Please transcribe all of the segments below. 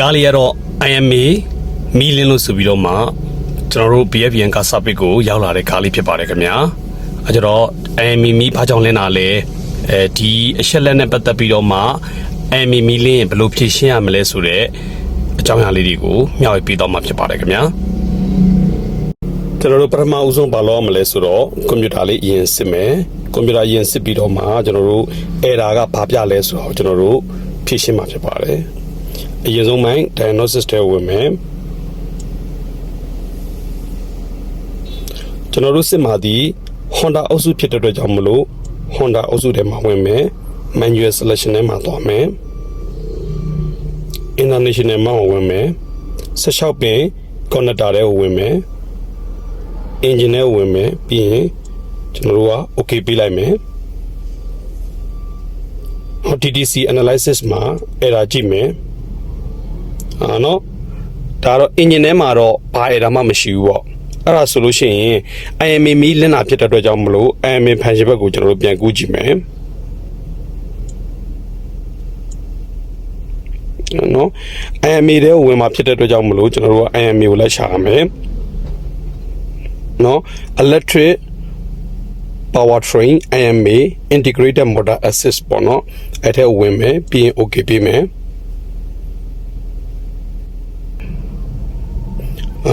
ကားလေးကတော့ IMA မီလင်းလို့ဆိုပြီးတော့မှကျွန်တော်တို့ BFN က subject ကိုရောက်လာတဲ့ကားလေးဖြစ်ပါတယ်ခင်ဗျာအဲကြတော့ IMA မီဘာကြောင့်လင်းတာလဲအဲဒီအချက်လက်နဲ့ပတ်သက်ပြီးတော့မှ IMA မီလင်းရင်ဘယ်လိုဖြည့်ရှင်းရမလဲဆိုတော့အကြောင်းအရာလေးတွေကိုမျှဝေပေးတော့မှာဖြစ်ပါတယ်ခင်ဗျာကျွန်တော်တို့ပထမဦးဆုံးဘာလုပ်ရမလဲဆိုတော့ကွန်ပျူတာလေးအရင်စစ်မယ်ကွန်ပျူတာအရင်စစ်ပြီးတော့မှကျွန်တော်တို့ error ကဘာပြလဲဆိုတော့ကျွန်တော်တို့ဖြည့်ရှင်းမှာဖြစ်ပါတယ် အရင်ဆုံးပိုင်း diagnosis ထဲဝင်မယ်ကျွန်တော်တို့စစ်မှာဒီ Honda အုပ်စုဖြစ်တဲ့အတွက်ကြောင့်မလို့ Honda အုပ်စုထဲမှာဝင်မယ် manual selection ထဲမှာသွားမယ် international မှာဝင်မယ်16ပင် connector ထဲကိုဝင်မယ် engine ထဲကိုဝင်မယ်ပြီးရင်ကျွန်တော်တို့က okay ပေးလိုက်မယ် TTC analysis မှာ error ကြည့်မယ် အာနော်ဒါတော့ engine ထဲမှာတော့ဘာ error မှမရှိဘူးပေါ့အဲ့ဒါဆိုလို့ရှိရင် IMA မီလင်းတာဖြစ်တဲ့အတွက်ကြောင့်မလို့ IMA function ဘက်ကိုကျွန်တော်တို့ပြန်ကူးကြည့်မယ်နော် IMA တဲ့ဝင်မှာဖြစ်တဲ့အတွက်ကြောင့်မလို့ကျွန်တော်တို့က IMA ကိုလိုက်ရှာရမယ်နော် electric powertrain IMA integrated motor assist ပေါ့နော်အဲ့ထဲဝင်မယ်ပြီးရင် okay ပေးမယ်အဲ့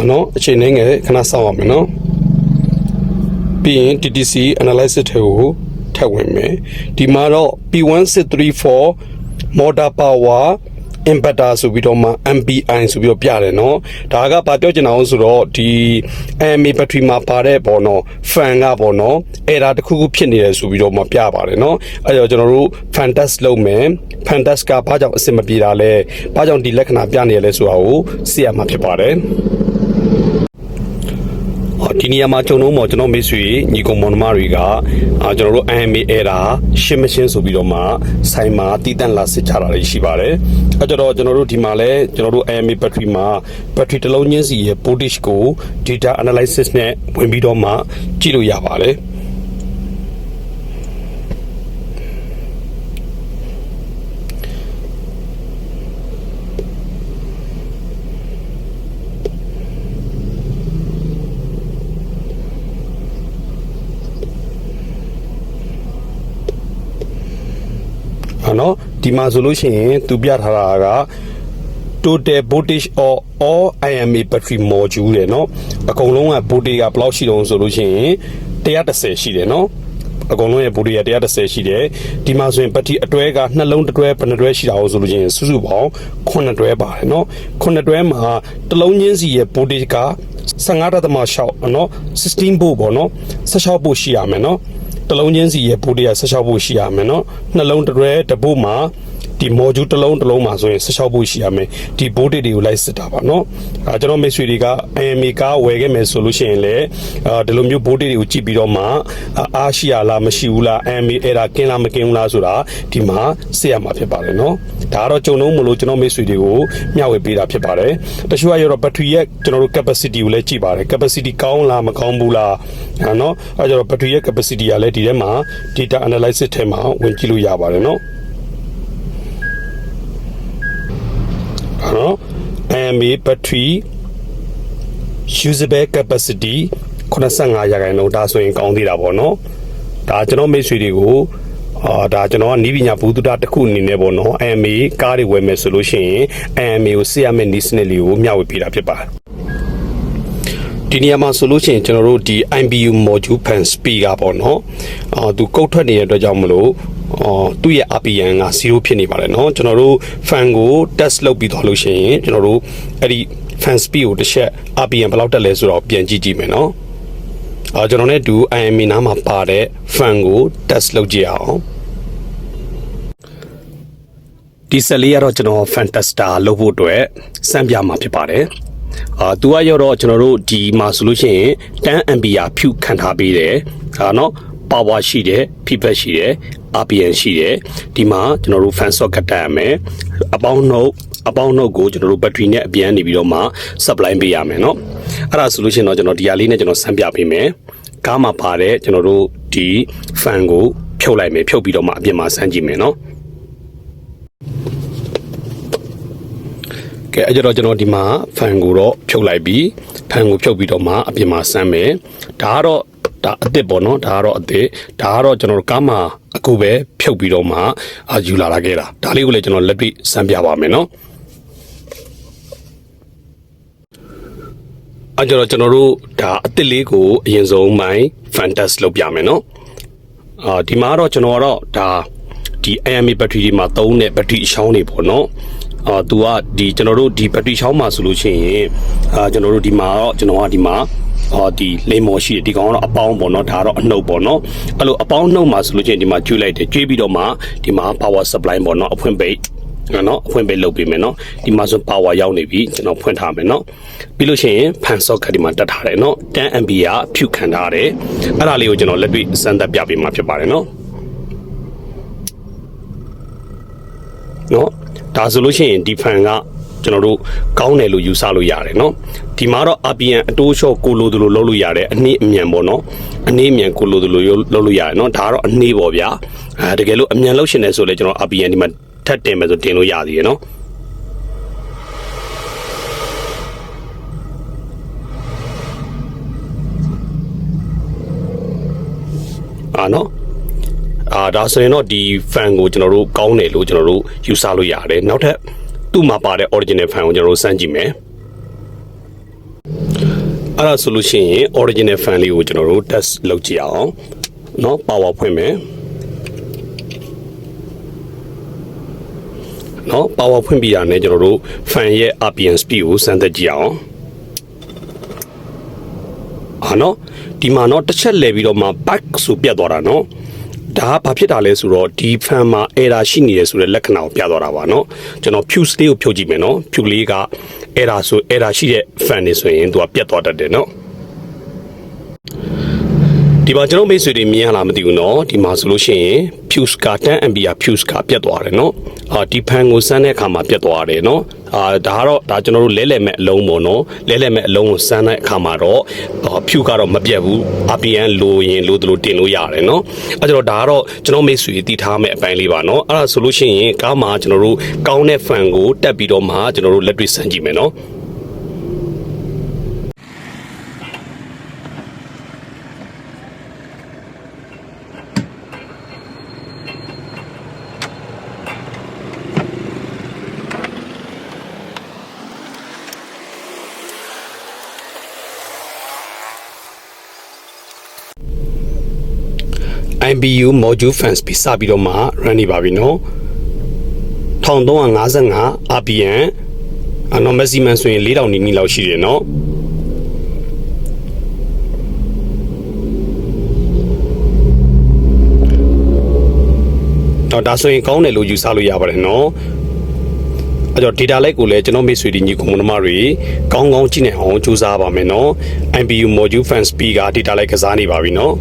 နော်အချိန်နှင်းငယ်ခဏစောင့်ရမယ်နော်ပြီးရင် TTC analysis ထဲကိုထပ်ဝင်မယ်ဒီမှာတော့ P1634 motor power inverter ဆိုပြီးတော့မှ MPI ဆိုပြီးတော့ပြတယ်နော်ဒါကဘာပြောချင်အောင်ဆိုတော့ဒီ AMA battery မှာပါတဲ့ပေါ့နော် fan ကပေါ့နော်အဲ့ဒါတစ်ခုခုဖြစ်နေတယ်ဆိုပြီးတော့မှပြပါတယ်နော်အဲ့တော့ကျွန်တော်တို့ fan test လုပ်မယ် fan test ကဘာကြောင့်အဆင်မပြေတာလဲဘာကြောင့်ဒီလက္ခဏာပြနေရလဲဆိုတာကိုသိရမှာဖြစ်ပါတယ် ဒီနေရာမှာကျွန်တော်တို့ကျွန်တော်မိတ်ဆွေညီကောင်မောင်နှမတွေကအာကျွန်တော်တို့ AMA error ရှင်းမရှင်းဆိုပြီးတော့မှဆိုင်မှာတည်တံ့လာစစ်ချတာတွေရှိပါတယ်အဲကြတော့ကျွန်တော်တို့ဒီမှာလဲကျွန်တော်တို့ AMA battery မှာ battery တစ်လုံးချင်းစီရဲ့ voltage ကို data analysis နဲ့ဝင်ပြီးတော့မှကြည့်လို့ရပါတယ်ဟာနော် ဒီမှာဆိုလို့ရှိရင်သူပြထားတာက total voltage of all IMA battery module တယ်เนาะအကုန်လုံးက voltage ကဘယ်လောက်ရှိတုံးဆိုလို့ရှိရင်130ရှိတယ်เนาะအကုန်လုံးရဲ့ voltage က130ရှိတယ်ဒီမှာဆိုရင် battery အတွဲကနှလုံးတစ်တွဲဘယ်နှတွဲရှိတာအောင်ဆိုလို့ရှိရင်စုစုပေါင်း9တွဲပါတယ်เนาะ9တွဲမှာတစ်လုံးချင်းစီရဲ့ voltage က15.6เนาะ16 volt ပေါ့เนาะ16 volt ရှိရမယ်เนาะ တစ်လုံးချင်းစီရဲ့ပိုးတွေက16ဖို့ရှိရမယ်နော်နှလုံးတစ်ရဲတစ်ပိုးမှာဒီ module တစ်လုံးတစ်လုံးမှာဆိုရင်16ဖို့ရှိရမယ်ဒီဘိုးတစ်တွေကိုလိုက်စစ်တာပါနော်အဲကျွန်တော်မိတ်ဆွေတွေက AMA ကားဝယ်ခဲ့မယ်ဆိုလို့ရှိရင်လည်းအဲဒီလိုမျိုးဘိုးတစ်တွေကိုကြည့်ပြီးတော့မှအားရှိရလားမရှိဘူးလား AMA အဲ့ဒါကင်းလားမကင်းဘူးလားဆိုတာဒီမှာစစ်ရမှာဖြစ်ပါတယ်နော် ဒါကတော့ကြုံလုံးမလို့ကျွန်တော်မိတ်ဆွေတွေကိုမျှဝေပေးတာဖြစ်ပါတယ်တချို့ကရတော့ battery ရဲ့ကျွန်တော်တို့ capacity ကိုလည်းကြည့်ပါတယ် capacity ကောင်းလားမကောင်းဘူးလားအဲเนาะအဲကျတော့ battery ရဲ့ capacity ကလည်းဒီထဲမှာ data analysis ထဲမှာဝင်ကြည့်လို့ရပါတယ်เนาะနော် AMA battery usable capacity 85ရာခိုင်နှုန်းဒါဆိုရင်ကောင်းသေးတာပေါ့နော်ဒါကျွန်တော်မိတ်ဆွေတွေကို အာဒါကျွန်တော်ကနီးပညာဘုဒ္ဓတာတစ်ခုအနေနဲ့ပေါ့နော် AMA ကားတွေဝယ်မယ်ဆိုလို့ရှိရင် AMA ကိုစစ်ရမယ့်နည်းစနစ်လေးကိုမျှဝေပေးတာဖြစ်ပါတယ်ဒီနေရာမှာဆိုလို့ရှိရင်ကျွန်တော်တို့ဒီ IBU module fan speed ကပေါ့နော်အာသူကုတ်ထွက်နေတဲ့အတွက်ကြောင့်မလို့အော်သူ့ရဲ့ RPM က0ဖြစ်နေပါတယ်เนาะကျွန်တော်တို့ fan ကို test လုပ်ပြီးသွားလို့ရှိရင်ကျွန်တော်တို့အဲ့ဒီ fan speed ကိုတစ်ချက် RPM ဘယ်လောက်တက်လဲဆိုတော့ပြန်ကြည့်ကြည့်မယ်เนาะအော်ကျွန်တော်နဲ့တူ IME နားမှာပါတဲ့ fan ကို test လုပ်ကြည့်အောင် ဒီဆက်လေးကတော့ကျွန်တော် Fantastar လုပ်ဖို့အတွက်စမ်းပြမှာဖြစ်ပါတယ်။အာသူကရောတော့ကျွန်တော်တို့ဒီမှာဆိုလို့ရှိရင်10 ampere ဖြူခံထားပေးတယ်။ဟာနော် power ရှိတယ် feedback ရှိတယ် RPM ရှိတယ်ဒီမှာကျွန်တော်တို့ fan socket တက်ရမယ်အပေါင်းနှုတ်အပေါင်းနှုတ်ကိုကျွန်တော်တို့ battery နဲ့အပြန်နေပြီးတော့မှ supply ပေးရမယ်เนาะအဲ့ဒါဆိုလို့ရှိရင်တော့ကျွန်တော်ဒီဟာလေးနဲ့ကျွန်တော်ဆန်းပြပေးမယ်ကားမှာပါတဲ့ကျွန်တော်တို့ဒီ fan ကိုဖြုတ်လိုက်မယ်ဖြုတ်ပြီးတော့မှအပြင်မှာဆန်းကြည့်မယ်เนาะ ကဲအဲ့ကြတော့ကျွန်တော်ဒီမှာဖန်ကိုတော့ဖြုတ်လိုက်ပြီးဖန်ကိုဖြုတ်ပြီးတော့မှအပြင်မှာဆမ်းမယ်ဒါကတော့ဒါအစ်စ်ပေါ့နော်ဒါကတော့အစ်စ်ဒါကတော့ကျွန်တော်တို့ကားမှာအခုပဲဖြုတ်ပြီးတော့မှအာယူလာလာခဲ့တာဒါလေးကိုလည်းကျွန်တော်လက်တွေ့ဆမ်းပြပါမယ်နော်အဲ့ကြတော့ကျွန်တော်တို့ဒါအစ်စ်လေးကိုအရင်ဆုံးမိုင်း fantastic လုပ်ပြမယ်နော်အာဒီမှာတော့ကျွန်တော်ကတော့ဒါဒီ AMA battery ဒီမှာသုံးတဲ့ battery အချောင်းတွေပေါ့နော် အာသူကဒီကျွန်တော်တို့ဒီဘက်ထရီချောင်းမှာဆိုလို့ရှိရင်အာကျွန်တော်တို့ဒီမှာတော့ကျွန်တော်ကဒီမှာဟောဒီလိမ္မော်ရှိတယ်ဒီကောင်ကတော့အပေါင်းပေါ့နော်ဒါတော့အနှုတ်ပေါ့နော်အဲ့လိုအပေါင်းနှုတ်မှာဆိုလို့ချင်းဒီမှာကျွေးလိုက်တယ်ကျွေးပြီးတော့မှဒီမှာ power supply ပေါ့နော်အဖွင့်ပိတ်နော်အဖွင့်ပိတ်လုပ်ပေးမယ်နော်ဒီမှာဆို power ရောက်နေပြီကျွန်တော်ဖွင့်ထားမယ်နော်ပြီးလို့ရှိရင် fan socket ဒီမှာတက်ထားတယ်နော် 10A ကဖြူခံထားတယ်အဲ့ဒါလေးကိုကျွန်တော်လက်တွေ့စမ်းသပ်ပြပေးမှာဖြစ်ပါတယ်နော်နော် ဒါဆိုလို့ရှိရင်ဒီဖန်ကကျွန်တော်တို့ကောင်းတယ်လို့ယူဆလို့ရတယ်เนาะဒီမှာတော့ RPM အတိုးလျှော့ကိုလိုသလိုလုပ်လို့ရတယ်အနည်းအမြန်ပေါ့เนาะအနည်းအမြန်ကိုလိုသလိုလုပ်လို့ရတယ်เนาะဒါကတော့အနည်းပေါ့ဗျာအဲတကယ်လို့အမြန်လုပ်ရှင်တယ်ဆိုလဲကျွန်တော် RPM ဒီမှာထပ်တင်မယ်ဆိုတင်လို့ရသေးတယ်เนาะအာနော် အာဒါဆိုရင်တော့ဒီ fan ကိုကျွန်တော်တို့ကောင်းတယ်လို့ကျွန်တော်တို့ယူဆလို့ရတယ်နောက်ထပ်သူ့မှာပါတဲ့ original fan ကိုကျွန်တော်တို့စမ်းကြည့်မယ်အဲ့ဒါဆိုလို့ရှိရင် original fan လေးကိုကျွန်တော်တို့ test လုပ်ကြည့်အောင်เนาะ power ဖွင့်မယ်เนาะ power ဖွင့်ပြီးတာနဲ့ကျွန်တော်တို့ fan ရဲ့ RPM speed ကိုစမ်းသပ်ကြည့်အောင်အာနော်ဒီမှာနော်တစ်ချက်လဲပြီးတော့မှ back ဆိုပြတ်သွားတာနော် ဒါကဘာဖြစ်တာလဲဆိုတော့ဒီ fan မှာ error ရှိနေတယ်ဆိုတဲ့လက္ခဏာကိုပြသွားတာပါနော်ကျွန်တော် fuse လေးကိုဖြုတ်ကြည့်မယ်နော် fuse လေးက error ဆို error ရှိတဲ့ fan တွေဆိုရင်သူကပြတ်သွားတတ်တယ်နော် ဒီမှာကျွန်တော်မိတ်ဆွေတွေမြင်ရလားမသိဘူးเนาะဒီမှာဆိုလို့ရှိရင် fuse က10 ampere fuse ကပြတ်သွားတယ်เนาะအာဒီဖန်ကိုစမ်းတဲ့အခါမှာပြတ်သွားတယ်เนาะအာဒါကတော့ဒါကျွန်တော်တို့လဲလဲမဲ့အလုံးပေါ့เนาะလဲလဲမဲ့အလုံးကိုစမ်းတဲ့အခါမှာတော့ဖြူကတော့မပြတ်ဘူး RPM လိုရင်လိုတလို့တင်လို့ရတယ်เนาะအဲကျွန်တော်ဒါကတော့ကျွန်တော်မိတ်ဆွေတည်ထားမဲ့အပိုင်းလေးပါเนาะအဲ့ဒါဆိုလို့ရှိရင်ကားမှာကျွန်တော်တို့ကောင်းတဲ့ဖန်ကိုတက်ပြီးတော့မှကျွန်တော်တို့လက်တွေ့စမ်းကြည့်မယ်เ IBU module fans ပြီးစပြီးတော့မှ run နေပါပြီနော်1355 RPM အနော် maximum ဆိုရင်4000နီးနီးလောက်ရှိတယ်နော်တော့ဒါဆိုရင်ကောင်းတယ်လို့ယူဆလို့ရပါတယ်နော်အဲတော့ data lake ကိုလည်းကျွန်တော်မိတ်ဆွေဒီညီကောင်မတော်တွေကောင်းကောင်းကြည့်နိုင်အောင်စူးစမ်းပါမယ်နော် MPU module fan speed က data lake ကစားနေပါပြီနော်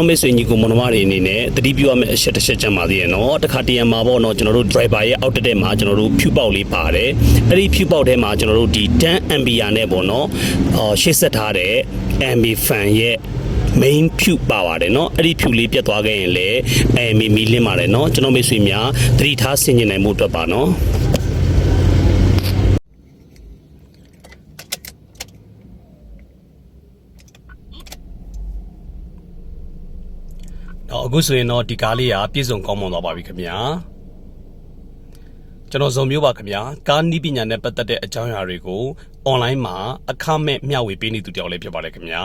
တော်မိတ်ဆွေညီကိုမွန်မတွေအနေနဲ့တတိပြုရမယ့်အချက်တစ်ချက်ချမ်းပါသေးရဲ့နော်တခါတရံမှာပေါ့နော်ကျွန်တော်တို့ driver ရဲ့အောက်တက်တဲ့မှာကျွန်တော်တို့ဖြူပေါက်လေးပါတယ်အဲ့ဒီဖြူပေါက်ထဲမှာကျွန်တော်တို့ဒီ10 ampere နဲ့ပေါ့နော်အော်ရှေ့ဆက်ထားတဲ့ amp fan ရဲ့ main ဖြူပါပါတယ်เนาะအဲ့ဒီဖြူလေးပြတ်သွားခဲ့ရင်လည်းအဲမီမီလင်းပါတယ်เนาะကျွန်တော်မိတ်ဆွေများသတိထားဆင်ခြင်နိုင်မှုအတွက်ပါเนาะ တော့အခုဆိုရင်တော့ဒီကားလေးကပြည့်စုံကောင်းမွန်သွားပါပြီခင်ဗျာကျွန်တော်ဇုံမျိုးပါခင်ဗျာကားနီးပညာနဲ့ပတ်သက်တဲ့အကြောင်းအရာတွေကို online မှာအခမဲ့မျှဝေပေးနေသူတယောက်လေးဖြစ်ပါတယ်ခင်ဗျာ